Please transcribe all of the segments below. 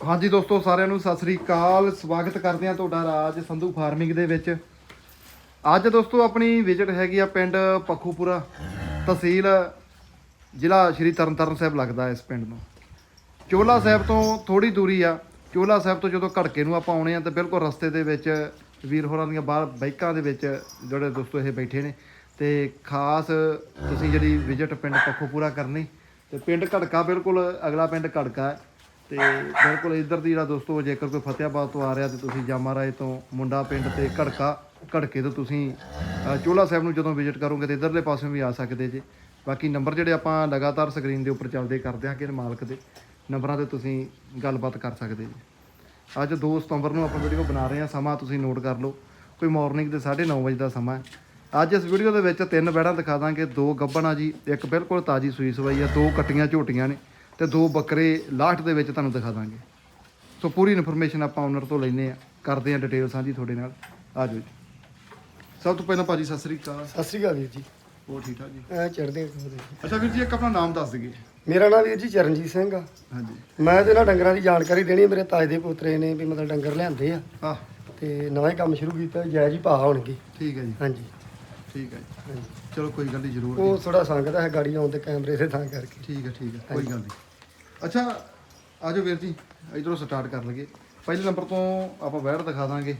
ਹਾਂਜੀ ਦੋਸਤੋ, ਸਾਰਿਆਂ ਨੂੰ ਸਤਿ ਸ੍ਰੀ ਅਕਾਲ। ਸਵਾਗਤ ਕਰਦੇ ਹਾਂ ਤੁਹਾਡਾ ਰਾਜ ਸੰਧੂ ਫਾਰਮਿੰਗ ਦੇ ਵਿੱਚ। ਅੱਜ ਦੋਸਤੋ, ਆਪਣੀ ਵਿਜ਼ਿਟ ਹੈਗੀ ਆ ਪਿੰਡ ਪੱਖੂਪੁਰਾ ਤਹਿਸੀਲ, ਜ਼ਿਲ੍ਹਾ ਸ਼੍ਰੀ ਤਰਨਤਾਰਨ ਸਾਹਿਬ ਲੱਗਦਾ ਇਸ ਪਿੰਡ ਨੂੰ। ਚੋਲਾ ਸਾਹਿਬ ਤੋਂ ਥੋੜੀ ਦੂਰੀ ਆ। ਚੋਲਾ ਸਾਹਿਬ ਤੋਂ ਜਦੋਂ ਘੜਕੇ ਨੂੰ ਆਪਾਂ ਆਉਣੇ ਆ ਤਾਂ ਬਿਲਕੁਲ ਰਸਤੇ ਦੇ ਵਿੱਚ ਵੀਰ ਹੋਰਾਂ ਦੀਆਂ ਬਾਹਰ ਬਾਈਕਾਂ ਦੇ ਵਿੱਚ ਜਿਹੜੇ ਦੋਸਤੋ ਇਹ ਬੈਠੇ ਨੇ। ਤੇ ਖਾਸ ਤੁਸੀਂ ਜਿਹੜੀ ਵਿਜ਼ਿਟ ਪਿੰਡ ਪੱਖੂਪੁਰਾ ਕਰਨੀ, ਤੇ ਪਿੰਡ ਘੜਕਾ ਬਿਲਕੁਲ ਅਗਲਾ ਪਿੰਡ ਘੜਕਾ ਹੈ। ਤੇ ਬਿਲਕੁਲ ਇੱਧਰ ਦੀ ਜਿਹੜਾ ਦੋਸਤੋ, ਜੇਕਰ ਕੋਈ ਫਤਿਆਬਾਦ ਤੋਂ ਆ ਰਿਹਾ ਤੇ ਤੁਸੀਂ ਜਾਮਾ ਰਾਏ ਤੋਂ ਮੁੰਡਾ ਪਿੰਡ ਤੇ ਘੜਕਾ, ਘੜਕੇ ਤੋਂ ਤੁਸੀਂ ਚੋਲਾ ਸਾਹਿਬ ਨੂੰ ਜਦੋਂ ਵਿਜ਼ਿਟ ਕਰੋਗੇ ਤੇ ਇੱਧਰਲੇ ਪਾਸਿਓਂ ਵੀ ਆ ਸਕਦੇ ਜੇ। ਬਾਕੀ ਨੰਬਰ ਜਿਹੜੇ ਆਪਾਂ ਲਗਾਤਾਰ ਸਕਰੀਨ ਦੇ ਉੱਪਰ ਚੱਲਦੇ ਕਰਦੇ ਹਾਂ ਕਿ ਮਾਲਕ ਦੇ ਨੰਬਰਾਂ ਤੇ ਤੁਸੀਂ ਗੱਲਬਾਤ ਕਰ ਸਕਦੇ ਜੀ। ਅੱਜ 2 ਸਤੰਬਰ ਨੂੰ ਆਪਾਂ ਵੀਡੀਓ ਬਣਾ ਰਹੇ ਹਾਂ, ਸਮਾਂ ਤੁਸੀਂ ਨੋਟ ਕਰ ਲਓ। ਕੋਈ ਮਾਰਨਿੰਗ ਦੇ 9:30 ਵਜੇ ਦਾ ਸਮਾਂ ਹੈ। ਅੱਜ ਇਸ ਵੀਡੀਓ ਦੇ ਵਿੱਚ ਤਿੰਨ ਬੈੜਾਂ ਦਿਖਾ ਦਾਂਗੇ, ਦੋ ਗੱਬਣ ਆ ਜੀ, ਇੱਕ ਬਿਲਕੁਲ ਤਾਜੀ ਸੂਈ ਸਵਾਈ ਆ ਦੋ ਕੱਟੀਆਂ ਝੋਟੀਆਂ ਨੇ। ਤੇ ਦੋ ਬੱਕਰੇ ਲਾਸਟ ਦੇ ਵਿੱਚ ਤੁਹਾਨੂੰ ਦਿਖਾ ਦਾਂਗੇ। ਸੋ ਪੂਰੀ ਇਨਫੋਰਮੇਸ਼ਨ ਆਪਾਂ ਓਨਰ ਤੋਂ ਲੈਨੇ ਆ ਕਰਦੇ ਆ ਡਿਟੇਲ ਸਾਂਝੀ ਤੁਹਾਡੇ ਨਾਲ। ਆ ਜਾਓ ਜੀ। ਸਭ ਤੋਂ ਪਹਿਲਾਂ ਭਾਜੀ ਸਤਿ ਸ੍ਰੀ ਅਕਾਲ। ਸਤਿ ਸ੍ਰੀ ਅਕਾਲ ਵੀਰ ਜੀ। ਹੋਰ ਠੀਕ ਠਾਕ ਜੀ? ਐ ਚੜਦੇ ਅੱਛਾ ਵੀਰ ਜੀ ਇੱਕ ਆਪਣਾ ਨਾਮ ਦੱਸ ਦਈਏ। ਮੇਰਾ ਨਾਮ ਵੀਰ ਜੀ ਚਰਨਜੀਤ ਸਿੰਘ ਆ। ਹਾਂਜੀ। ਮੈਂ ਤੇ ਨਾ ਡੰਗਰਾਂ ਦੀ ਜਾਣਕਾਰੀ ਦੇਣੀ ਹੈ। ਮੇਰੇ ਤਾਏ ਦੇ ਪੁੱਤਰੇ ਨੇ ਵੀ ਮਤਲਬ ਡੰਗਰ ਲਿਆਂਦੇ ਆ। ਆ ਤੇ ਨਵਾਂ ਹੀ ਕੰਮ ਸ਼ੁਰੂ ਕੀਤਾ ਜਾਇਜ਼ ਹੀ ਭਾਅ ਹੋਣਗੇ। ਠੀਕ ਹੈ ਜੀ। ਹਾਂਜੀ। ਠੀਕ ਹੈ ਜੀ। ਚਲੋ ਕੋਈ ਗੱਲ ਨਹੀਂ ਜ਼ਰੂਰ। ਉਹ ਥੋੜਾ ਸੰਗਦਾ ਹੈ ਗਾੜੀ ਆਉਣ ਤੇ ਕੈਮਰੇ ਦੇ ਥਾਂ ਕਰਕੇ। ਠੀਕ ਹੈ ਠੀਕ ਹੈ। ਕੋਈ ਗੱਲ ਨਹੀਂ ਅੱਛਾ ਆਜੋ ਵੀਰ ਜੀ ਇਧਰੋਂ ਸਟਾਰਟ ਕਰ ਲਈਏ ਪਹਿਲੇ ਨੰਬਰ ਤੋਂ ਆਪਾਂ ਬੈੜ ਦਿਖਾ ਦਾਂਗੇ।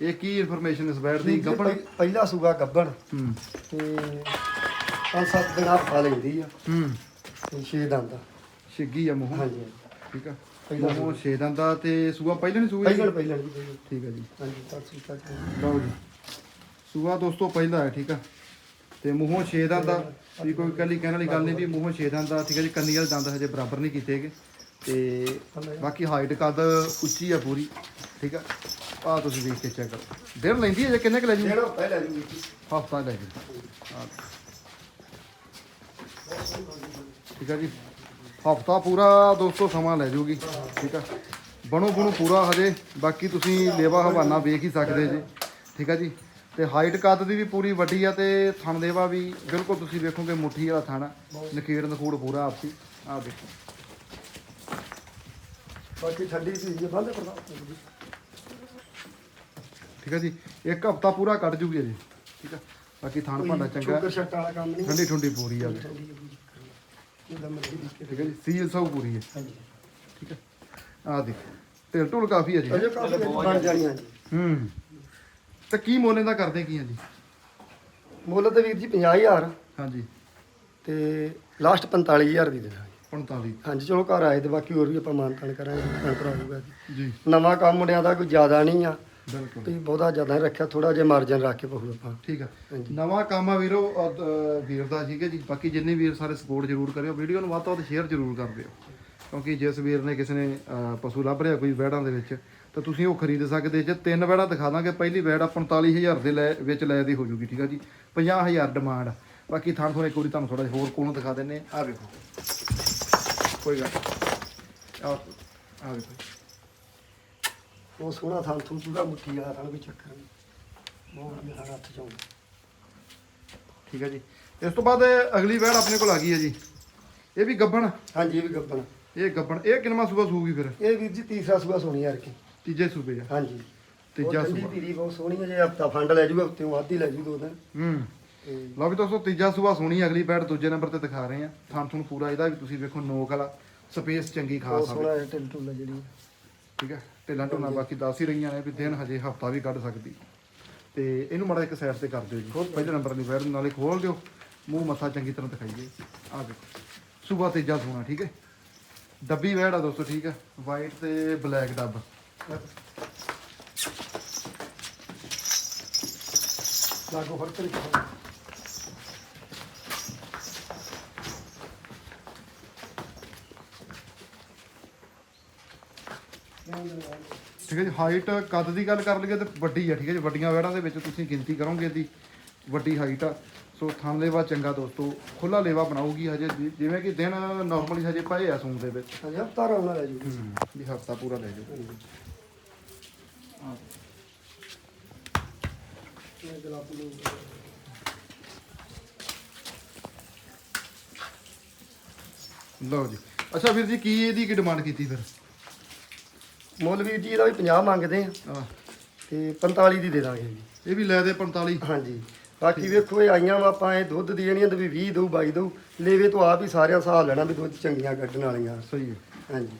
ਇਹ ਕੀ ਇਨਫੋਰਮੇਸ਼ਨ ਇਸ ਬੈੜ ਦੀ? ਗੱਬਣ? ਪਹਿ- ਪਹਿਲਾ ਸੂਗਾ ਗੱਬਣ। ਹੂੰ। ਤੇ ਪੰਜ ਸੱਤ ਦਿਨ ਹਫਤਾ ਲੈਂਦੀ ਆ। ਹੂੰ। ਤੇ ਛੇ ਦੰਦ ਆ। ਛਿੱਗੀ ਆ ਮੂੰਹ। ਹਾਂਜੀ ਠੀਕ ਆ। ਪਹਿਲਾ ਮੂੰਹ ਛੇ ਦੰਦਾ ਤੇ ਸੂਆ ਪਹਿਲੇ ਨਹੀਂ ਸੂਆ ਜੀ ਪਹਿਲਣ। ਠੀਕ ਹੈ ਜੀ। ਹਾਂਜੀ ਸਤਿ ਸ੍ਰੀ ਅਕਾਲ ਜੀ। ਲਓ ਜੀ। ਸੂਆ ਦੋਸਤੋ ਪਹਿਲਾ ਹੈ ਠੀਕ ਆ। ਤੇ ਮੂੰਹੋਂ ਛੇ ਦੰਦ ਦਾ ਵੀ ਕੋਈ ਕੱਲੀ ਕਹਿਣ ਵਾਲੀ ਗੱਲ ਨਹੀਂ ਵੀ ਮੂੰਹੋਂ ਛੇ ਦੰਦ ਦਾ ਠੀਕ ਹੈ ਜੀ ਕੰਨੀ ਵਾਲੇ ਦੰਦ ਹਜੇ ਬਰਾਬਰ ਨਹੀਂ ਕੀਤੇਗੇ ਤੇ ਬਾਕੀ ਹਾਈਟ ਕੱਦ ਉੱਚੀ ਆ ਪੂਰੀ। ਠੀਕ ਆ। ਆ ਤੁਸੀਂ ਦੇਖ ਕੇ ਚੈੱਕ ਕਰੋ। ਦਿਨ ਲੈਂਦੀ ਹੈ ਜੇ ਕਿੰਨੇ ਕੁ ਲੈ ਜੂ ਪਹਿਲਾ ਜੀ ਵੀਰ ਜੀ ਹਫਤਾ ਲੈ ਜੂ। ਠੀਕ ਆ ਜੀ। ਹਫਤਾ ਪੂਰਾ ਦੋਸਤੋ ਸਮਾਂ ਲੈ ਜੂਗੀ। ਠੀਕ ਆ। ਬਣੋ ਬਣੋ ਪੂਰਾ ਹਜੇ। ਬਾਕੀ ਤੁਸੀਂ ਲੇਵਾ ਹਵਾਨਾ ਵੇਖ ਹੀ ਸਕਦੇ ਜੀ। ਠੀਕ ਆ ਜੀ। ਤੇ ਹਾਈਟ ਕੱਦ ਦੀ ਵੀ ਪੂਰੀ ਵੱਡੀ ਆ ਤੇ ਥਣ ਦੇਵਾ ਵੀ ਬਿਲਕੁਲ ਤੁਸੀਂ ਵੇਖੋਗੇ ਮੁੱਠੀ ਵਾਲਾ ਥਣ ਆ। ਨਕੀੜ ਨਖੂੜ ਪੂਰਾ ਆਪਸੀ। ਆ ਦੇਖੋ। ਬਾਕੀ ਠੰਡੀ ਸੀ ਜੀ ਬੰਦ ਕਰਦਾ ਠੀਕ ਆ ਜੀ? ਇੱਕ ਹਫਤਾ ਪੂਰਾ ਕੱਢ ਜੂਗੀ ਜੀ ਠੀਕ ਆ? ਬਾਕੀ ਥਣ ਭਾਂਡਾ ਚੰਗਾ। ਸ਼ੂਗਰ ਸ਼ੱਟ ਵਾਲਾ ਕੰਮ ਨਹੀਂ। ਠੰਡੀ ਠੁੰਡੀ ਪੂਰੀ ਆ। ਹੈ ਠੀਕ ਹੈ ਜੀ? ਸੀਲ ਸਭ ਪੂਰੀ ਹੈ ਹਾਂਜੀ। ਠੀਕ ਹੈ ਆ ਦੇਖ। ਢਿੱਲ ਢੁਲ ਕਾਫੀ ਹੈ ਜੀ। ਬਣ ਜਾਣੀਆਂ ਜੀ। ਹੂੰ। ਤੇ ਕੀ ਮੁੱਲ ਇਹਦਾ ਕਰਦੇ ਕੀ ਆ ਜੀ? ਮੁੱਲ ਤੇ ਵੀਰ ਜੀ 50000 ਹਾਂਜੀ। ਤੇ ਲਾਸਟ 45000 ਦੀ ਦੇਣਾ। 45 ਹਾਂਜੀ ਚਲੋ ਘਰ ਆਏ ਤੇ ਬਾਕੀ ਹੋਰ ਵੀ ਆਪਾਂ ਮਾਨਤਾਨ ਕਰਾਂਗੇ ਭਰਾ ਹੋਊਗਾ ਜੀ। ਨਵਾਂ ਕੰਮ ਮੁੰਡਿਆਂ ਦਾ ਕੋਈ ਜ਼ਿਆਦਾ ਨਹੀਂ ਆ। ਬਿਲਕੁਲ। ਤੁਸੀਂ ਬਹੁਤਾ ਜ਼ਿਆਦਾ ਨਹੀਂ ਰੱਖਿਆ ਥੋੜਾ ਜਿਹਾ ਮਾਰਜਨ ਰੱਖ ਕੇ ਪਹੂ ਆਪਾਂ। ਠੀਕ ਆ। ਨਵਾਂ ਕੰਮ ਆ ਵੀਰੋ ਵੀਰ ਦਾ ਠੀਕ ਹੈ ਜੀ। ਬਾਕੀ ਜਿੰਨੇ ਵੀਰ ਸਾਰੇ ਸਪੋਰਟ ਜ਼ਰੂਰ ਕਰਿਓ। ਵੀਡੀਓ ਨੂੰ ਵੱਧ ਤੋਂ ਵੱਧ ਸ਼ੇਅਰ ਜ਼ਰੂਰ ਕਰ ਦਿਓ। ਕਿਉਂਕਿ ਜਿਸ ਵੀਰ ਨੇ ਕਿਸੇ ਨੇ ਪਸ਼ੂ ਲੱਭ ਰਿਹਾ ਕੋਈ ਵੈੜਾਂ ਦੇ ਵਿੱਚ ਤਾਂ ਤੁਸੀਂ ਉਹ ਖਰੀਦ ਸਕਦੇ ਜੇ। ਤਿੰਨ ਵੈੜਾਂ ਦਿਖਾ ਦਾਂਗੇ। ਪਹਿਲੀ ਵੈੜ 45000 ਦੇ ਲੈ ਵਿੱਚ ਲੈ ਦੀ ਹੋ ਜੂਗੀ ਠੀਕ ਆ ਜੀ। 50000 ਡਿਮਾਂਡ ਬਾਕੀ ਥਾਂ ਥੋੜੇ ਇੱਕ ਵਾਰੀ ਤੁਹਾਨੂੰ ਥੋੜਾ ਹੋਰ ਕੋਲੋਂ ਦਿਖਾ ਦਿੰਨੇ ਆ। ਵੇਖੋ। ਕੋਈ ਗੱਲ ਆ ਆ ਵੇਖੋ ਉਹ ਸੋਹਣਾ ਥਾਂ ਥੂ ਪੂਰਾ ਮੁੱਠੀ ਵਾਲਾ ਥਾਂ ਕੋਈ ਚੱਕਰ ਬਹੁਤ ਵਧੀਆ ਹੱਥ ਠੀਕ ਹੈ ਜੀ। ਇਸ ਤੋਂ ਬਾਅਦ ਅਗਲੀ ਵੈੜ ਆਪਣੇ ਕੋਲ ਆ ਗਈ ਹੈ ਜੀ। ਇਹ ਵੀ ਗੱਬਣ। ਹਾਂਜੀ ਇਹ ਵੀ ਗੱਬਣ। ਇਹ ਗੱਬਣ। ਇਹ ਕਿੰਨਵਾਂ ਸੂਬਾ ਸੂਗੀ ਫਿਰ? ਇਹ ਵੀਰ ਜੀ ਤੀਸਰਾ ਸੂਆ ਸੋਹਣੀ ਯਾਰ ਕੀ ਤੀਜੇ ਸੂਬੇ ਆ। ਹਾਂਜੀ। ਤੀਜਾ ਉਹ ਠੰਡੀ ਸੂਬਾ। ਧੀਰੀ ਬਹੁਤ ਸੋਹਣੀ ਹੈ ਜੇ ਹਫਤਾ ਫੰਡ ਲੈ ਜੂਗਾ ਹਫ਼ਤੇ ਹੀ ਲੈ ਜੂ ਦੋ ਦਿਨ। ਹੂੰ। ਤੇ ਲਓ ਵੀ ਦੋਸਤੋ ਤੀਜਾ ਸੂਬਾ ਸੋਹਣੀ ਅਗਲੀ ਬੈਡ ਦੂਜੇ ਨੰਬਰ ਤੇ ਦਿਖਾ ਰਹੇ ਆ। ਥਾਂ ਤੁਹਾਨੂੰ ਪੂਰਾ ਇਹਦਾ ਵੀ ਤੁਸੀਂ ਵੇਖੋ ਨੋਕ ਵਾਲਾ ਸਪੇਸ ਚੰਗੀ ਬਹੁਤ ਖਾਸ ਸੋਹਣਾ ਢਿੱਲ ਢੁੱਲ ਜਿਹੜੀ। ਠੀਕ ਹੈ ਢਿੱਲਾਂ ਢੁੱਲਾਂ ਬਾਕੀ ਦੱਸ ਹੀ ਰਹੀਆਂ ਨੇ ਵੀ ਦਿਨ ਹਜੇ ਹਫਤਾ ਵੀ ਕੱਢ ਸਕਦੀ। ਤੇ ਇਹਨੂੰ ਮਾੜਾ ਇੱਕ ਸਾਈਡ ਤੇ ਕਰ ਦਿਓ ਜੀ। ਪਹਿਲੇ ਨੰਬਰ ਦੀ ਬੈਡ ਨਾਲੇ ਖੋਲ ਦਿਓ। ਮੂੰਹ ਮੱਥਾ ਚੰਗੀ ਤਰ੍ਹਾਂ ਦਿਖਾਈਏ। ਆ ਦੇਖੋ ਸੂਬਾ ਤੀਜਾ ਸੋਹਣਾ ਠੀਕ ਹੈ? ਡੱਬੀ ਵੈੜ ਆ ਦੋਸਤੋ ਠੀਕ ਹੈ? ਵਾਈਟ ਤੇ ਬਲੈਕ ਡੱਬ। ਲਾਗੋ ਠੀਕ ਹੈ ਜੀ ਹਾਈਟ ਕੱਦ ਦੀ ਗੱਲ ਕਰ ਲਈਏ ਤੇ ਵੱਡੀ ਆ ਠੀਕ ਹੈ ਜੀ ਵੱਡੀਆਂ ਵੈੜਾਂ ਦੇ ਵਿੱਚ ਤੁਸੀਂ ਗਿਣਤੀ ਕਰੋਗੇ ਦੀ ਵੱਡੀ ਹਾਈਟ ਆ। ਸੋ ਥਣ ਲੇਵਾ ਚੰਗਾ ਦੋਸਤੋ ਖੁੱਲਾ ਲੇਵਾ ਬਣਾਉਗੀ ਹਜੇ ਜਿ- ਜਿਵੇਂ ਕਿ ਦਿਨ ਨਾਰਮਲੀ ਹਜੇ ਪਏ ਆ ਸੂਣ ਦੇ ਵਿੱਚ। ਹਾਂਜੀ ਹਫਤਾ ਰੌਣਾ ਲੈ ਜੂ ਵੀ ਹਫਤਾ ਪੂਰਾ ਲੈ ਜਾਓ ਲਓ ਜੀ। ਅੱਛਾ ਵੀਰ ਜੀ ਕੀ ਇਹਦੀ ਕੀ ਡਿਮਾਂਡ ਕੀਤੀ ਫਿਰ? ਮੁੱਲ ਵੀਰ ਜੀ ਇਹਦਾ ਵੀ 50 ਮੰਗਦੇ ਆ। ਆ ਤੇ 45 ਦੀ ਦੇ ਦਾਂਗੇ ਜੀ। ਇਹ ਵੀ ਲੈ ਦੇ 45 ਹਾਂਜੀ। ਬਾਕੀ ਵੇਖੋ ਇਹ ਆਈਆਂ ਵਾ ਆਪਾਂ ਇਹ ਦੁੱਧ ਦੇਣੀਆਂ ਤੇ ਵੀ 20 ਦਊ 22 ਦਊ। ਲੇਵੇ ਤੋਂ ਆਪ ਹੀ ਸਾਰਿਆਂ ਹਿਸਾਬ ਲੈਣਾ ਵੀ ਦੁੱਧ ਚੰਗੀਆਂ ਕੱਢਣ ਵਾਲੀਆਂ। ਸਹੀ ਹੈ। ਹਾਂਜੀ।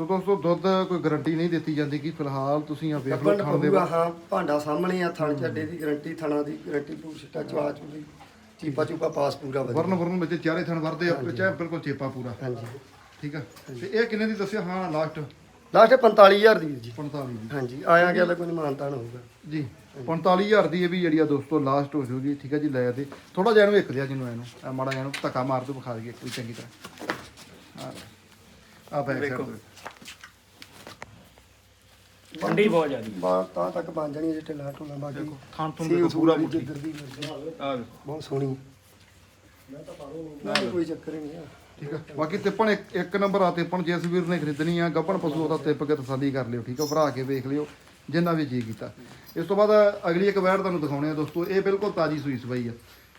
ਸੋ ਦੋਸਤੋ ਦੁੱਧ ਕੋਈ ਗਾਰੰਟੀ ਨਹੀਂ ਦਿੱਤੀ ਜਾਂਦੀ ਕਿ ਫਿਲਹਾਲ ਤੁਸੀਂ ਆ ਵੇਖ ਲਓ ਥਣ ਦੇ ਪਊਗਾ ਹਾਂ ਭਾਂਡਾ ਸਾਹਮਣੇ ਆ ਥਣ ਚੱਡੇ ਦੀ ਗਰੰਟੀ ਥਣਾ ਦੀ ਗਰੰਟੀ ਪੂਰ ਛਿੱਟਾ ਚਵਾ ਚੁਗੀ ਚੀਪਾ ਚੂਪਾ ਪਾਸ ਪੂਰਾ ਵਧੀਆ। ਵਰਨ ਵਰਨ ਵਿੱਚ ਚਾਰੇ ਥਣ ਵਰਦੇ ਆ ਚਾਹੇ ਬਿਲਕੁਲ ਚੇਪਾ ਪੂਰਾ। ਹਾਂਜੀ। ਠੀਕ ਆ? ਤੇ ਇਹ ਕਿੰਨੇ ਦੀ ਦੱਸਿਆ? ਹਾਂ ਲਾਸਟ ਲਾਸਟ 45000 ਦੀ ਵੀਰ ਜੀ। 45 ਦੀ। ਹਾਂਜੀ ਆਇਆ ਗਿਆ ਕੋਈ ਮਾਨਤਾਨ ਹੋਊਗਾ। ਜੀ 45000 ਦੀ ਇਹ ਵੀ ਜਿਹੜੀ ਆ ਦੋਸਤੋ ਲਾਸਟ ਹੋ ਜੂਗੀ ਠੀਕ ਹੈ ਜੀ ਲੈ ਤੇ ਥੋੜਾ ਜਿਹਾ ਇਹਨੂੰ ਇੱਕ ਦਿਆ ਜਿਹਨੂੰ ਇਹਨੂੰ। ਮਾੜਾ ਜਿਹਾ ਇਹਨੂੰ ਧੱਕਾ ਮਾਰ ਦੋ ਵਿਖਾ ਦਈਏ ਕੋਈ ਚੰਗੀ ਤਰ੍ਹਾਂ। ਆ ਆ ਬੈਕ ਸਾਈਡ ਠੰਡੀ ਬਹੁਤ ਜ਼ਿਆਦੀ। ਬਾ ਤਾਂ ਤੱਕ ਬਣ ਜਾਣੀ ਜੇ ਢਿੱਲਾ ਢੁੱਲਾ ਬਾਕੀ ਥਾਂ ਤੋਂ ਦੇਖੋ ਪੂਰਾ ਮੁੱਠੀ। ਜਿੱਧਰ ਦੀ ਮਰਜ਼ੀ। ਆ ਬਹੁਤ ਸੋਹਣੀ। ਨਹੀਂ ਕੋਈ ਚੱਕਰ ਨਹੀਂ ਆ। ਠੀਕ ਆ। ਬਾਕੀ ਤਿੱਪਣ ਇੱਕ ਇੱਕ ਨੰਬਰ ਆ ਤਿੱਪਣ ਜਿਸ ਵੀਰ ਨੇ ਖਰੀਦਣੀ ਆ ਗੱਪਣ ਪਸ਼ੂ ਉਹਦਾ ਤਿੱਪ ਕੇ ਤਸੱਲੀ ਕਰ ਲਿਓ ਠੀਕ ਆ ਭਰਾ ਕੇ ਵੇਖ ਲਿਓ ਜਿੰਨਾ ਵੀ ਜੀ ਕੀਤਾ। ਇਸ ਤੋਂ ਬਾਅਦ ਅਗਲੀ ਇੱਕ ਵੈੜ ਤੁਹਾਨੂੰ ਦਿਖਾਉਣੇ ਆ ਦੋਸਤੋ ਇਹ ਬਿਲਕੁਲ ਤਾਜੀ ਸੂਈ ਸਵਾਈ ਆ।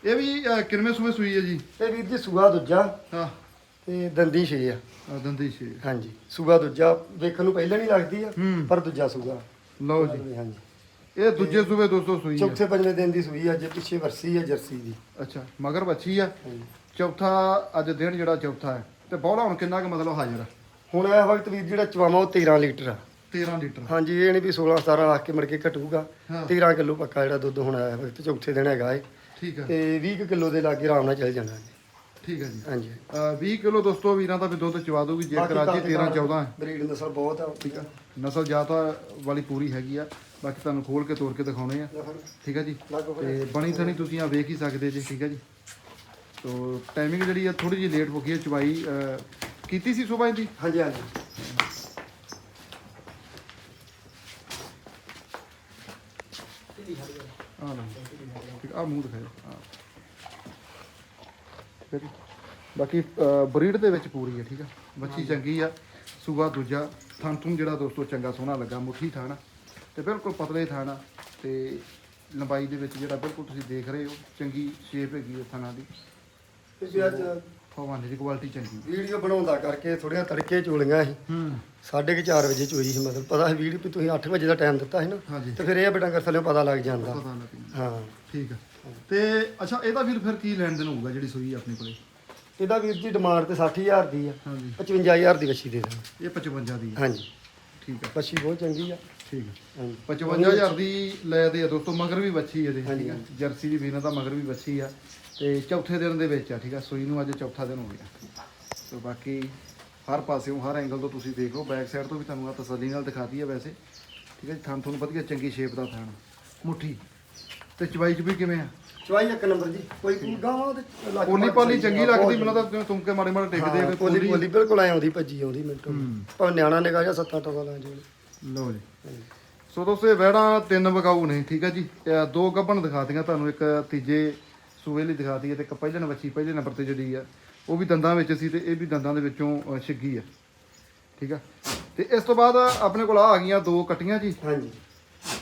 ਇਹ ਵੀ ਕਿੰਨਵੇਂ ਸੂਏ ਸੂਈ ਹੈ ਜੀ? ਤੇ ਵੀਰ ਜੀ ਸੂਆ ਦੂਜਾ। ਹਾਂ। ਤੇ ਦੰਦੀ ਛੇ ਆ। ਦੰਦੀ ਛੇ। ਹਾਂਜੀ। ਸੂਆ ਦੂਜਾ ਵੇਖਣ ਨੂੰ ਪਹਿਲਾਂ ਨਹੀਂ ਲੱਗਦੀ ਆ ਹੂੰ। ਪਰ ਦੂਜਾ ਸੂਆ ਲਓ ਜੀ। ਹਾਂਜੀ ਇਹ ਦੂਜੇ ਸੂਬੇ ਦੋਸਤੋ ਸੂਈ ਆ। ਚੌਥੇ ਪੰਜਵੇਂ ਦਿਨ ਦੀ ਸੂਈ ਆ ਜੇ ਪਿੱਛੇ ਵਰਸੀ ਆ ਜਰਸੀ ਦੀ। ਅੱਛਾ ਮਗਰ ਬੱਚੀ ਆ। ਹਾਂਜੀ। ਚੌਥਾ ਅੱਜ ਦਿਨ ਜਿਹੜਾ ਚੌਥਾ ਹੈ। ਤੇ ਬੋਲਾ ਹੁਣ ਕਿੰਨਾ ਕੁ ਮਤਲਬ ਹਾਜ਼ਰ ਆ? ਹੁਣ ਇਹ ਵਕਤ ਵੀਰ ਜਿਹੜਾ ਚਵਾਵਾ ਉਹ 13 ਲੀਟਰ ਆ। 13 ਲੀਟਰ। ਹਾਂਜੀ ਇਹ ਨਹੀਂ ਵੀ 16 17 ਰੱਖ ਕੇ ਮੁੜ ਕੇ ਘਟੂਗਾ। ਹਾਂ। 13 ਕਿਲੋ ਪੱਕਾ ਜਿਹੜਾ ਦੁੱਧ ਹੁਣ ਆਇਆ ਵਕਤ ਚੌਥੇ ਦਿਨ ਹੈਗਾ ਏ। ਠੀਕ ਆ। ਤੇ 20 ਕਿਲੋ ਦੇ ਲਾਗੇ ਆਰਾਮ ਨਾਲ ਚੱਲ ਜਾਣਾ ਜੀ। ਠੀਕ ਆ ਜੀ। ਹਾਂਜੀ। ਅਹ 20 ਕਿਲੋ ਦੋਸਤੋ ਵੀਰਾਂ ਦਾ ਵੀ ਦੁੱਧ ਚਵਾ ਦੂਗੀ ਜੇਕਰ ਅੱਜ ਹੀ 13 14 ਹੈ। ਬਰੀਡ ਨਸਲ ਬਹੁਤ ਆ ਠੀਕ ਆ। ਨਸਲ ਜਾਤ ਵਾਲੀ ਪੂਰੀ ਹੈਗੀ ਆ ਬਾਕੀ ਤੁਹਾਨੂੰ ਖੋਲ ਕੇ ਤੋੜ ਕੇ ਦਿਖਾਉਣੇ ਆ। ਠੀਕ ਆ ਜੀ। ਤੇ ਬਣੀ ਸਣੀ ਤੁਸੀਂ ਆ ਵੇਖ ਹੀ ਸਕਦੇ ਜੀ ਠੀਕ ਆ ਜੀ। ਤੋ ਟਾਈਮਿੰਗ ਜਿਹੜੀ ਆ ਥੋੜੀ ਜਿਹੀ ਲੇਟ ਹੋ ਗਈ ਹੈ ਚਵਾਈ। ਅਹ, ਕੀਤੀ ਸੀ ਸੁਬਾਹ ਦੀ? ਹਾਂਜੀ ਹਾਂਜੀ। ਆ ਲਓ। ਠੀਕ ਆ ਮੂੰਹ ਦਿਖਾਓ ਆ ਠੀਕ ਜੀ। ਬਾਕੀ ਬਰੀਡ ਦੇ ਵਿੱਚ ਪੂਰੀ ਹੈ ਠੀਕ ਆ ਬੱਚੀ ਚੰਗੀ ਆ। ਸੂਆ ਦੂਜਾ। ਥਣ ਥੁਣ ਜਿਹੜਾ ਦੋਸਤੋ ਚੰਗਾ ਸੋਹਣਾ ਲੱਗਾ ਮੁੱਠੀ ਥਾਣਾ। ਤੇ ਬਿਲਕੁਲ ਪਤਲੇ ਥਾਣਾ ਤੇ ਲੰਬਾਈ ਦੇ ਵਿੱਚ ਜਿਹੜਾ ਬਿਲਕੁਲ ਤੁਸੀਂ ਦੇਖ ਰਹੇ ਹੋ ਚੰਗੀ ਸ਼ੇਪ ਹੈਗੀ ਹੈ ਥਾਣਾ ਦੀ। ਤੇ ਵੀ ਅੱਜ ਹਵਾਨੇ ਦੀ ਕੁਆਲਿਟੀ ਚੰਗੀ ਵੀਡੀਓ ਬਣਾਉਂਦਾ ਕਰਕੇ ਥੋੜੀਆਂ ਤੜਕੇ ਚੋਲੀਆਂ ਸੀ। ਹੂੰ। ਸਾਢੇ ਕੁ ਚਾਰ ਵਜੇ ਚੋਈ ਸੀ ਮਤਲਬ ਪਤਾ ਸੀ ਵੀਡੀਓ ਵੀ ਤੁਸੀਂ 8 ਵਜੇ ਦਾ ਟਾਈਮ ਦਿੱਤਾ ਸੀ ਨਾ। ਹਾਂਜੀ। ਤੇ ਫਿਰ ਇਹ ਬੇਟਾ ਕਰ ਥੱਲੇ ਪਤਾ ਲੱਗ ਜਾਂਦਾ। ਪਤਾ ਲੱਗ ਹਾਂ। ਠੀਕ ਆ। ਤੇ ਅੱਛਾ ਇਹਦਾ ਵੀਰ ਫਿਰ ਕੀ ਲੈਣ ਦੇਣ ਹੋਊਗਾ ਜਿਹੜੀ ਸੂਈ ਆ ਆਪਣੇ ਕੋਲੇ? ਇਹਦਾ ਵੀਰ ਜੀ ਡਿਮਾਂਡ ਤੇ 60000 ਦੀ ਆ ਹਾਂਜੀ। 55000 ਦੀ ਵੱਛੀ ਦੇ ਦਾਂਗੇ ਇਹ 55 ਦੀ ਹਾਂਜੀ। ਠੀਕ ਆ। ਵੱਛੀ ਬਹੁਤ ਚੰਗੀ ਆ। ਠੀਕ ਆ। ਹਾਂਜੀ। 55000 ਦੀ ਲੈ ਦੇ ਆ ਦੋਸਤੋ ਮਗਰ ਵੀ ਬੱਚੀ ਇਹਦੇ ਹਾਂਜੀ, ਠੀਕ ਆ। ਜਰਸੀ ਦੀ ਵੀਰਾਂ ਦਾ ਮਗਰ ਵੀ ਬੱਚੀ ਆ। ਤੇ ਚੌਥੇ ਦਿਨ ਦੇ ਵਿੱਚ ਆ ਠੀਕ ਆ। ਸੂਈ ਨੂੰ ਅੱਜ ਚੌਥਾ ਦਿਨ ਹੋ ਗਿਆ। ਤੇ ਬਾਕੀ ਹਰ ਪਾਸਿਓਂ ਹਰ ਐਂਗਲ ਤੋਂ ਤੁਸੀਂ ਦੇਖ ਲਓ ਬੈਕ ਸਾਈਡ ਤੋਂ ਵੀ ਤੁਹਾਨੂੰ ਆ ਤਸੱਲੀ ਨਾਲ ਦਿਖਾਤੀ ਆ ਵੈਸੇ। ਠੀਕ ਹੈ ਜੀ ਥਣ ਤੁਹਾਨੂੰ ਵਧੀਆ ਚੰਗੀ ਸ਼ੇਪ ਦਾ ਥਣ ਮੁੱਠੀ। ਤੇ ਚਵਾਈ ਚ ਵੀ ਕਿਵੇਂ ਆ? ਚਵਾਈ ਇੱਕ ਨੰਬਰ ਜੀ। ਕੋਈ ਗਾਵਾਂ ਦੇ ਲੱਗ ਪੋਲੀ ਪੋਲੀ ਚੰਗੀ ਲੱਗਦੀ ਮੈਨੂੰ ਤਾਂ ਜਿਵੇਂ ਤੁਮਕੇ ਮਾੜੇ ਮਾੜੇ ਟਿਕਦੇ ਆ ਪੋਲੀ ਪੋਲੀ ਬਿਲਕੁਲ ਐ ਆਉਂਦੀ ਭੱਜੀ ਆਉਂਦੀ ਮਿੰਟੋ ਭਾਵੇਂ ਨਿਆਣਾ ਨਿਕਾ ਜਾਂ ਸੱਤਾਂ ਟੋਕਾ ਲਾ ਜੋ ਲਓ ਜੀ। ਸੋ ਦੋਸਤੋ ਇਹ ਵਹਿੜਾਂ ਤਿੰਨ ਵਗਾਊ ਨੇ ਠੀਕ ਹੈ ਜੀ? ਦੋ ਗੱਭਣ ਦਿਖਾਤੀਆਂ ਤੁਹਾਨੂੰ ਇੱਕ ਤੀਜੇ ਸੂਏ ਲਈ ਦਿਖਾਤੀ ਹੈ ਤੇ ਇੱਕ ਪਹਿਲੇ ਨੰਬਰ 'ਚ ਪਹਿਲੇ ਨੰਬਰ ਤੇ ਜਿਹੜੀ ਆ ਉਹ ਵੀ ਦੰਦਾਂ ਵਿੱਚ ਸੀ ਤੇ ਇਹ ਵੀ ਦੰਦਾਂ ਦੇ ਵਿੱਚੋਂ ਛਿੱਗੀ ਆ। ਠੀਕ ਆ? ਤੇ ਇਸ ਤੋਂ ਬਾਅਦ ਆਪਣੇ ਕੋਲ ਆ ਗਈਆਂ ਦੋ ਕੱਟੀਆਂ ਜੀ। ਹਾਂਜੀ।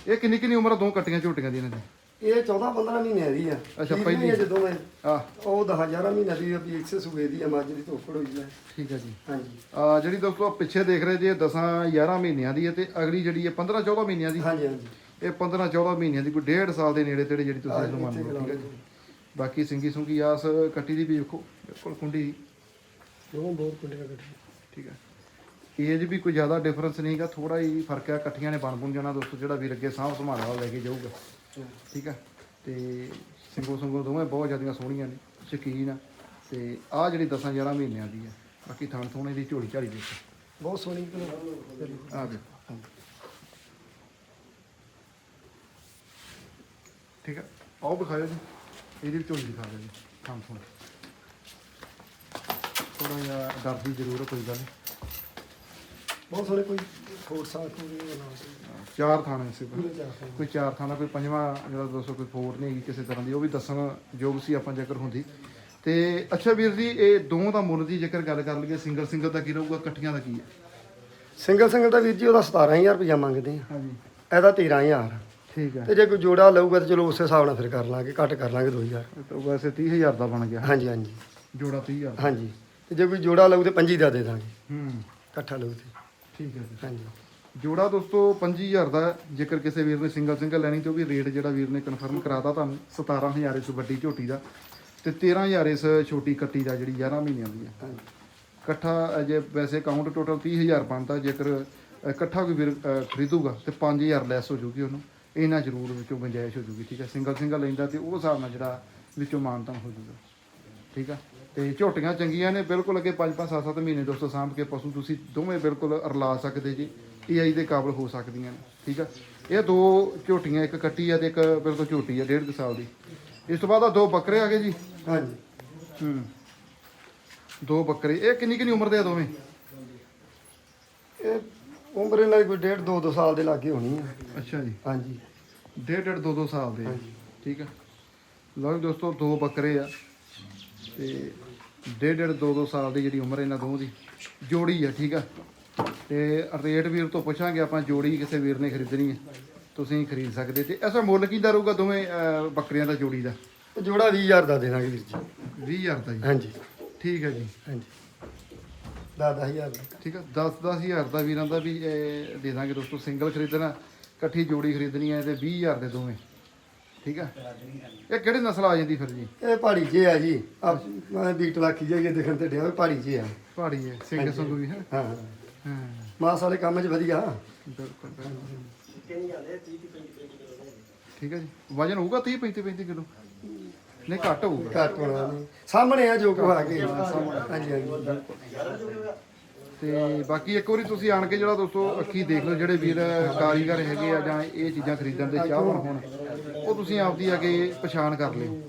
ਇਹ ਕਿੰਨੀ ਕਿੰਨੀ ਉਮਰ ਆ ਦੋ ਕੱਟੀਆਂ ਝੋਟੀਆਂ ਦੀ ਇਹਨਾਂ ਦੀ ਇਹ 14 15 ਮਹੀਨਿਆਂ ਦੀ ਆ। ਅੱਛਾ, ਪਹਿਲੀ। ਜਦੋਂ ਮੈਂ ਆ ਉਹ 10 11 ਮਹੀਨਿਆਂ ਦੀ ਆ ਵੀ 100 ਸੂਏ ਦੀ ਆ ਮੱਝ ਦੀ ਧੋਖੜ ਹੋਈ ਹੈ ਠੀਕ ਹੈ ਜੀ। ਹਾਂਜੀ। ਆ ਜਿਹੜੀ ਦੋਸਤੋ ਆਹ ਪਿੱਛੇ ਦੇਖ ਰਹੇ ਜੇ 10 11 ਮਹੀਨਿਆਂ ਦੀ ਹੈ ਤੇ ਅਗਲੀ ਜਿਹੜੀ ਹੈ 15 14 ਮਹੀਨਿਆਂ ਦੀ। ਹਾਂਜੀ ਹਾਂਜੀ। ਇਹ 15 14 ਮਹੀਨਿਆਂ ਦੀ ਕੋਈ ਡੇਢ ਸਾਲ ਦੇ ਨੇੜੇ ਤੇੜੇ ਜਿਹੜੀ ਤੁਸੀਂ ਇਹਨੂੰ ਮੰਨ ਲਓ ਠੀਕ ਹੈ ਜੀ। ਬਾਕੀ ਸਿੰਗੀ ਸੁੰਗੀ ਆਸ ਕੱਟੀ ਦੀ ਵੀ ਵੇਖੋ ਬਿਲਕੁਲ ਕੁੰਡੀ ਦੋਵੇਂ ਬਹੁਤ ਕੁੰਡੀਆਂ ਕੱਢੀ ਠੀਕ ਹੈ ਏਜ ਵੀ ਕੋਈ ਜ਼ਿਆਦਾ ਡਿਫਰੈਂਸ ਨਹੀਂਗਾ ਥੋੜਾ ਹੀ ਫ਼ਰਕ ਹੈ ਇਕੱਠੀਆਂ ਨੇ ਬਣ ਬੁਣ ਜਾਣਾ ਦੋਸਤੋ ਜਿਹੜਾ ਵੀਰ ਅੱਗੇ ਸਾਂਭ ਸੰਭਾਲਾ ਲੈ ਕੇ ਜਾਊਗਾ। ਠੀਕ ਹੈ ਤੇ ਸਿੰਗੋ ਸੰਗੋ ਦੋਵੇਂ ਬਹੁਤ ਜ਼ਿਆਦੀਆਂ ਸੋਹਣੀਆਂ ਨੇ ਸ਼ਕੀਨ ਆ। ਤੇ ਆਹ ਜਿਹੜੀ 10 11 ਮਹੀਨਿਆਂ ਦੀ ਹੈ ਬਾਕੀ ਥਣ ਥੋਣੇ ਦੀ ਝੋਲੀ ਝਾੜੀ ਦੇਖੋ। ਬਹੁਤ ਸੋਹਣੀ ਆ। ਵੇਖੋ ਠੀਕ ਹੈ ਆਓ ਦਿਖਾਓ ਜੀ। ਇਹਦੀ ਵੀ ਝੋਲੀ ਦਿਖਾ ਦਿਓ ਜੀ। ਥਣ ਥੋਣੇ ਥੋੜਾ ਜਿਹਾ ਡਰਦੀ ਜ਼ਰੂਰ ਕੋਈ ਗੱਲ ਨਹੀਂ ਬਹੁਤ ਸੋਹਣੇ ਕੋਈ ਚਾਰ ਥਾਣੇ ਸੀ ਪੂਰੇ ਚਾਰ ਸਾਲ ਕੋਈ ਚਾਰ ਥਾਂ ਦਾ ਕੋਈ ਪੰਜਵਾਂ ਜਿਹੜਾ ਦੋਸਤੋ ਕੋਈ ਫੋਰ ਨਹੀਂ ਹੈਗੀ ਕਿਸੇ ਤਰ੍ਹਾਂ ਦੀ ਉਹ ਵੀ ਦੱਸਣ ਯੋਗ ਸੀ ਆਪਾਂ ਜੇਕਰ ਹੁੰਦੀ। ਤੇ ਅੱਛਾ ਵੀਰ ਜੀ ਇਹ ਦੋਵਾਂ ਦਾ ਮੁੱਲ ਦੀ ਜੇਕਰ ਗੱਲ ਕਰ ਲਈਏ ਸਿੰਗਲ ਸਿੰਗਲ ਦਾ ਕੀ ਰਹੂਗਾ ਇਕੱਠੀਆਂ ਦਾ ਕੀ ਹੈ? ਸਿੰਗਲ ਸਿੰਗਲ ਦਾ ਵੀਰ ਜੀ ਉਹਦਾ 17000 ਰੁਪਇਆ ਮੰਗਦੇ ਆ। ਹਾਂਜੀ। ਇਹਦਾ 13000 ਠੀਕ ਹੈ। ਤੇ ਜੇ ਕੋਈ ਜੋੜਾ ਲਊਗਾ ਤਾਂ ਚਲੋ ਉਸੇ ਹਿਸਾਬ ਨਾਲ ਫਿਰ ਕਰ ਲਾਂਗੇ ਘੱਟ ਕਰ ਲਾਂਗੇ 2000 ਇਹ ਤਾਂ ਵੈਸੇ 30000 ਦਾ ਬਣ ਗਿਆ। ਹਾਂਜੀ ਹਾਂਜੀ। ਜੋੜਾ 30000 ਹਾਂਜੀ। ਤੇ ਜੇ ਕੋਈ ਜੋੜਾ ਲਊ ਤੇ 25 ਦਾ ਦੇ ਦਾਂਗੇ। ਹੂੰ। ਇਕੱਠਾ ਲਊ ਤੇ। ਠੀਕ ਹੈ ਜੀ ਹਾਂਜੀ। ਜੋੜਾ ਦੋਸਤੋ 25000 ਦਾ ਹੈ। ਜੇਕਰ ਕਿਸੇ ਵੀਰ ਨੇ ਸਿੰਗਲ ਸਿੰਗਲ ਲੈਣੀ ਤੇ ਉਹ ਵੀ ਰੇਟ ਜਿਹੜਾ ਵੀਰ ਨੇ ਕਨਫਰਮ ਕਰਾਤਾ ਤੁਹਾਨੂੰ 17000 ਇਸ ਵੱਡੀ ਝੋਟੀ ਦਾ। ਤੇ 13000 ਇਸ ਛੋਟੀ ਕੱਟੀ ਦਾ ਜਿਹੜੀ 11 ਮਹੀਨਿਆਂ ਦੀ ਹੈ। ਇਕੱਠਾ ਅਜੇ ਵੈਸੇ ਕਾਊਂਟ ਟੋਟਲ 30000 ਬਣਦਾ ਜੇਕਰ ਅ, ਇਕੱਠਾ ਕੋਈ ਵੀਰ ਅ, ਖਰੀਦੂਗਾ ਤੇ 5000 ਲੈਸ ਹੋ ਜੂਗੀ ਉਹਨੂੰ। ਇਹਨਾਂ ਜ਼ਰੂਰ ਵਿੱਚੋਂ ਗੁੰਜਾਇਸ਼ ਹੋ ਜੂਗੀ ਠੀਕ ਹੈ। ਸਿੰਗਲ ਸਿੰਗਲ ਲੈਂਦਾ ਤੇ ਉਹ ਹਿਸਾਬ ਨਾਲ ਜਿਹੜਾ ਵਿੱਚੋਂ ਮਾਨਤਾਨ ਹੋ ਜੂਗਾ ਠੀਕ ਆ? ਤੇ ਝੋਟੀਆਂ ਚੰਗੀਆਂ ਨੇ ਬਿਲਕੁਲ ਅੱਗੇ 5 5 7 7 ਮਹੀਨੇ ਦੋਸਤੋ ਸਾਂਭ ਕੇ ਪਸ਼ੂ ਤੁਸੀਂ ਦੋਵੇਂ ਬਿਲਕੁਲ ਅਰਲਾ ਸਕਦੇ ਜੀ ਏਆਈ ਦੇ ਕਾਬਲ ਹੋ ਸਕਦੀਆਂ ਨੇ ਠੀਕ ਆ? ਇਹ ਦੋ ਝੋਟੀਆਂ ਇੱਕ ਕੱਟੀ ਆ ਤੇ ਇੱਕ ਬਿਲਕੁਲ ਝੋਟੀ ਆ ਡੇਢ ਕੁ ਸਾਲ ਦੀ। ਇਸ ਤੋਂ ਬਾਅਦ ਆ ਦੋ ਬੱਕਰੇ ਆ ਗਏ ਜੀ। ਹਾਂਜੀ। ਹੂੰ। ਦੋ ਬੱਕਰੇ ਇਹ ਕਿੰਨੀ ਕਿੰਨੀ ਉਮਰ ਦੇ ਆ ਦੋਵੇਂ? ਇਹ ਉਮਰ ਇਹਨਾਂ ਦੀ ਕੋਈ ਡੇਢ ਦੋ ਦੋ ਸਾਲ ਦੇ ਲਾਗੇ ਹੋਣੀ ਆ। ਅੱਛਾ ਜੀ। ਹਾਂਜੀ। ਡੇਢ ਡੇਢ ਦੋ ਦੋ ਸਾਲ ਦੇ ਆ। ਹਾਂਜੀ। ਠੀਕ ਆ? ਲਓ ਜੀ ਦੋਸਤੋ ਦੋ ਬੱਕਰੇ ਆ। ਤੇ ਡੇਢ ਡੇਢ ਦੋ ਦੋ ਸਾਲ ਦੀ ਜਿਹੜੀ ਉਮਰ ਇਹਨਾਂ ਦੋਵਾਂ ਦੀ ਜੋੜੀ ਆ ਠੀਕ ਆ? ਤੇ ਰੇਟ ਵੀਰ ਤੋਂ ਪੁੱਛਾਂਗੇ ਆਪਾਂ ਜੋੜੀ ਕਿਸੇ ਵੀਰ ਨੇ ਖਰੀਦਣੀ ਹੈ ਤੁਸੀਂ ਖਰੀਦ ਸਕਦੇ ਤੇ ਐਸਾ ਮੁੱਲ ਕਿੰਦਾ ਰਹੂਗਾ ਦੋਵੇਂ ਅਹ, ਬੱਕਰੀਆਂ ਦਾ ਜੋੜੀ ਦਾ? ਇਹ ਜੋੜਾ 20000 ਦਾ ਦੇ ਦਾਂਗੇ ਵੀਰ ਜੀ। 20000 ਦਾ ਜੀ? ਹਾਂਜੀ। ਠੀਕ ਹੈ ਜੀ। ਹਾਂਜੀ। 10000 ਦਾ। ਠੀਕ ਆ 10 10000 ਦਾ ਵੀਰਾਂ ਦਾ ਵੀ ਇਹ ਦੇ ਦਾਂਗੇ ਦੋਸਤੋ ਸਿੰਗਲ ਖਰੀਦਣਾ ਇਕੱਠੀ ਜੋੜੀ ਖਰੀਦਣੀ ਹੈ ਤੇ 20000 ਦੇ ਦੋਵੇਂ। ਠੀਕ ਆ? ਇਹ ਕਿਹੜੀ ਨਸਲ ਆ ਜਾਂਦੀ ਫਿਰ ਜੀ? ਇਹ ਪਹਾੜੀ ਜੇ ਆ ਜੀ। ਆ ਮੈਂ ਬੀਟ ਲੱਖੀ ਜਾਈਏ ਦੇਖਣ ਤੇ ਡਿਆ ਪਹਾੜੀ ਜੇ ਆ। ਪਹਾੜੀ ਹੈ ਸਿੰਘ ਸੰਗੂ ਵੀ ਹੈ? ਹਾਂ। ਹਾਂ। ਮਾਸ ਵਾਲੇ ਕੰਮ 'ਚ ਵਧੀਆ। ਬਿਲਕੁਲ ਬਿਲਕੁਲ। ਠੀਕ ਹੈ ਜੀ। ਵਜਨ ਹੋਊਗਾ 30 35 35 ਕਿਲੋ? ਨਹੀਂ ਘੱਟ ਹੋਊਗਾ। ਘੱਟ ਹੋਣਾ ਨਹੀਂ। ਸਾਹਮਣੇ ਆ ਜੋ ਕੋ ਆ ਕੇ। ਹਾਂਜੀ ਹਾਂਜੀ। ਤੇ ਬਾਕੀ ਇੱਕ ਵਾਰੀ ਤੁਸੀਂ ਆਣ ਕੇ ਜਿਹੜਾ ਦੋਸਤੋ ਅੱਖੀ ਦੇਖ ਲਓ ਜਿਹੜੇ ਵੀਰ ਕਾਰੀਗਰ ਹੈਗੇ ਆ ਜਾਂ ਇਹ ਚੀਜ਼ਾਂ ਖਰੀਦਣ ਦੇ ਚਾਹਵਾਨ ਹੋਣ ਉਹ ਤੁਸੀਂ ਆਪਦੀ ਆ ਕੇ ਪਛਾਣ ਕਰ ਲਿਓ।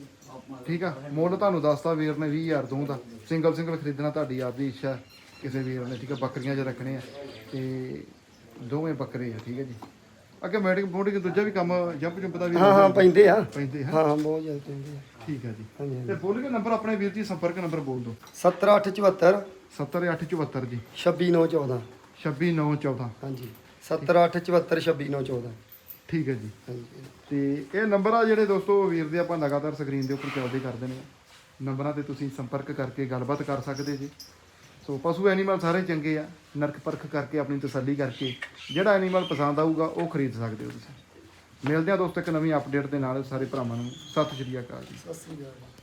ਠੀਕ ਆ? ਮੁੱਲ ਤੁਹਾਨੂੰ ਦੱਸਤਾ ਵੀਰ ਨੇ 20000 ਦੋ ਦਾ। ਸਿੰਗਲ ਸਿੰਗਲ ਖਰੀਦਣਾ ਤੁਹਾਡੀ ਆਪਦੀ ਇੱਛਾ ਕਿਸੇ ਵੀਰ ਨੇ ਠੀਕ ਆ? ਬੱਕਰੀਆਂ 'ਚ ਰੱਖਣੇ ਆ ਤੇ ਦੋਵੇਂ ਬੱਕਰੇ ਆ ਠੀਕ ਹੈ ਜੀ? ਅੱਗੇ ਮੈਡਿਕ ਮੋਡਿਕ ਦੂਜਾ ਵੀ ਕੰਮ ਜੰਪ ਜੰਪ ਦਾ ਵੀ ਹਾਂ ਹਾਂ ਪੈਂਦੇ ਆ। ਪੈਂਦੇ ਹਾਂ ਹਾਂ ਹਾਂ ਬਹੁਤ ਜ਼ਿਆਦਾ ਪੈਂਦੇ ਆ। ਠੀਕ ਹੈ ਜੀ। ਤੇ ਬੋਲ ਕੇ ਨੰਬਰ ਆਪਣੇ ਵੀਰ ਜੀ ਸੰਪਰਕ ਨੰਬਰ ਬੋਲ ਦਿਓ। 70874 70874 ਜੀ। 26914 26914 ਹਾਂਜੀ। 70874 26914 ਠੀਕ ਹੈ ਜੀ। ਹਾਂਜੀ। ਤੇ ਇਹ ਨੰਬਰ ਆ ਜਿਹੜੇ ਦੋਸਤੋ ਵੀਰ ਦੇ ਆਪਾਂ ਲਗਾਤਾਰ ਸਕਰੀਨ ਦੇ ਉੱਪਰ ਚੱਲਦੇ ਕਰਦੇ ਨੇ ਨੰਬਰਾਂ ਤੇ ਤੁਸੀਂ ਸੰਪਰਕ ਕਰਕੇ ਗੱਲਬਾਤ ਕਰ ਸਕਦੇ ਜੀ। ਸੋ ਪਸ਼ੂ ਐਨੀਮਲ ਸਾਰੇ ਚੰਗੇ ਆ। ਨਰਕ ਪਰਖ ਕਰਕੇ ਆਪਣੀ ਤਸੱਲੀ ਕਰਕੇ ਜਿਹੜਾ ਐਨੀਮਲ ਪਸੰਦ ਆਊਗਾ ਉਹ ਖਰੀਦ ਸਕਦੇ ਹੋ ਤੁਸੀਂ। ਮਿਲਦੇ ਆ ਦੋਸਤੋ ਇੱਕ ਨਵੀਂ ਅਪਡੇਟ ਦੇ ਨਾਲ ਸਾਰੇ ਭਰਾਵਾਂ ਨੂੰ। ਸਤਿ ਸ਼੍ਰੀ ਅਕਾਲ ਜੀ। ਸਤਿ ਸ੍ਰੀ ਅਕਾਲ।